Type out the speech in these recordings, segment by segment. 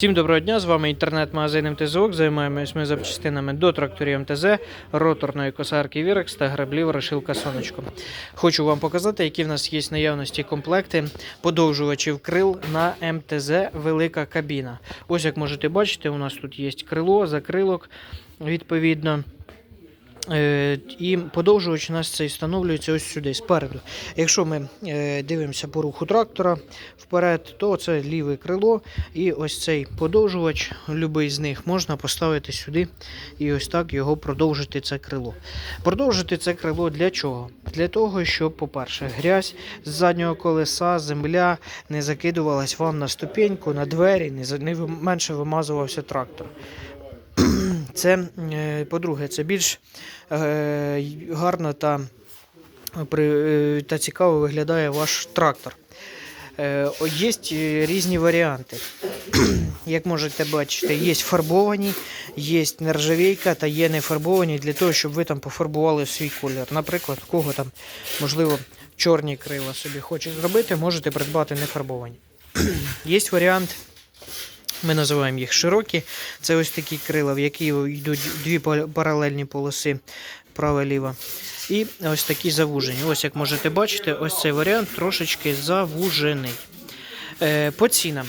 Всім доброго дня, з вами інтернет-магазин МТЗОК. Займаємось ми запчастинами до тракторів МТЗ, роторної косарки Вірекс та граблів Рашилка Сонечко. Хочу вам показати, які в нас є наявності комплекти подовжувачів крил на МТЗ Велика кабіна. Ось як можете бачити, у нас тут є крило, закрилок відповідно. Е, І подовжувач у нас цей встановлюється ось сюди, спереду. Якщо ми е, дивимося по руху трактора вперед, то це ліве крило. І ось цей подовжувач, будь-який з них, можна поставити сюди і ось так його продовжити це крило. Продовжити це крило для чого? Для того, щоб, по-перше, грязь з заднього колеса, земля не закидувалась вам на ступеньку, на двері, не, менше вимазувався трактор. Це, е, по-друге, це більш е, гарно та, е, та цікаво виглядає ваш трактор. Є різні варіанти. Як можете бачити, є фарбовані, є нержавійка та є не фарбовані для того, щоб ви там пофарбували свій колір. Наприклад, кого там, можливо, чорні крила собі хоче зробити, можете придбати не фарбовані. Є варіант ми називаємо їх широкі. Це ось такі крила, в які йдуть дві паралельні полоси права і ліва. І ось такі завужені. Ось як можете бачити, ось цей варіант трошечки завужений. Е, По цінам.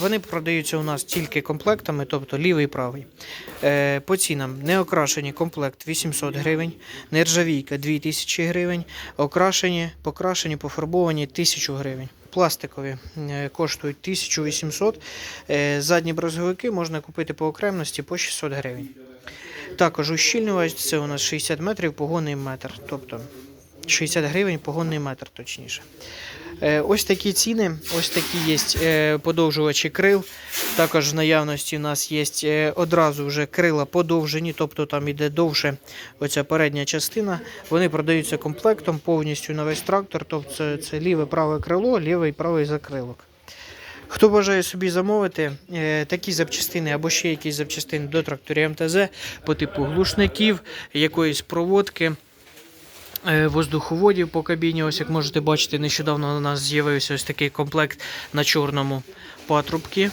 Вони продаються у нас тільки комплектами, тобто лівий і правий. Е, По цінам неокрашені комплект 800 гривень, нержавійка 2000 гривень, окрашені, покрашені, пофарбовані 1000 гривень. Пластикові е, коштують 1800. Е, Задні брозовики можна купити по окремості по 600 гривень. Також ущільнювач це у нас 60 метрів погонний метр. Тобто 60 гривень погонний метр, точніше. Е, Ось такі ціни, ось такі є е, подовжувачі крил. Також в наявності у нас є е, одразу вже крила подовжені, тобто там іде довше оця передня частина. Вони продаються комплектом повністю на весь трактор. Тобто це, це ліве праве крило, лівий правий закрилок. Хто бажає собі замовити такі запчастини або ще якісь запчастини до тракторів МТЗ по типу глушників, якоїсь проводки, воздуховодів по кабіні. Ось як можете бачити, нещодавно у нас з'явився ось такий комплект на чорному патрубки.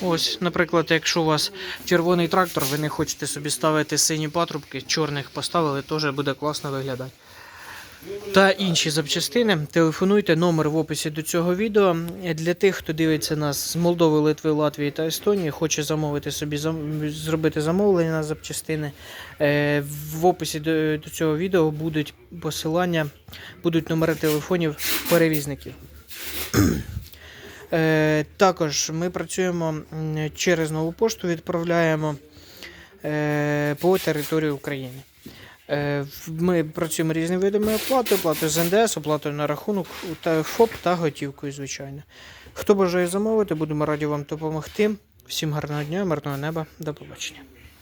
Ось, наприклад, якщо у вас червоний трактор, ви не хочете собі ставити сині патрубки, чорних поставили, теж буде класно виглядати. Та інші запчастини. Телефонуйте номер в описі до цього відео. Для тих, хто дивиться нас з Молдови, Литви, Латвії та Естонії, хоче замовити собі зробити замовлення на запчастини. е, В описі до, до цього відео будуть посилання, будуть номери телефонів перевізників. Е, Також ми працюємо через нову пошту, відправляємо е, по території України. Е, Ми працюємо різними видами оплати, оплатою з НДС, оплатою на рахунок та ФОП та готівкою, звичайно. Хто бажає замовити, будемо раді вам допомогти. Всім гарного дня, мирного неба, до побачення.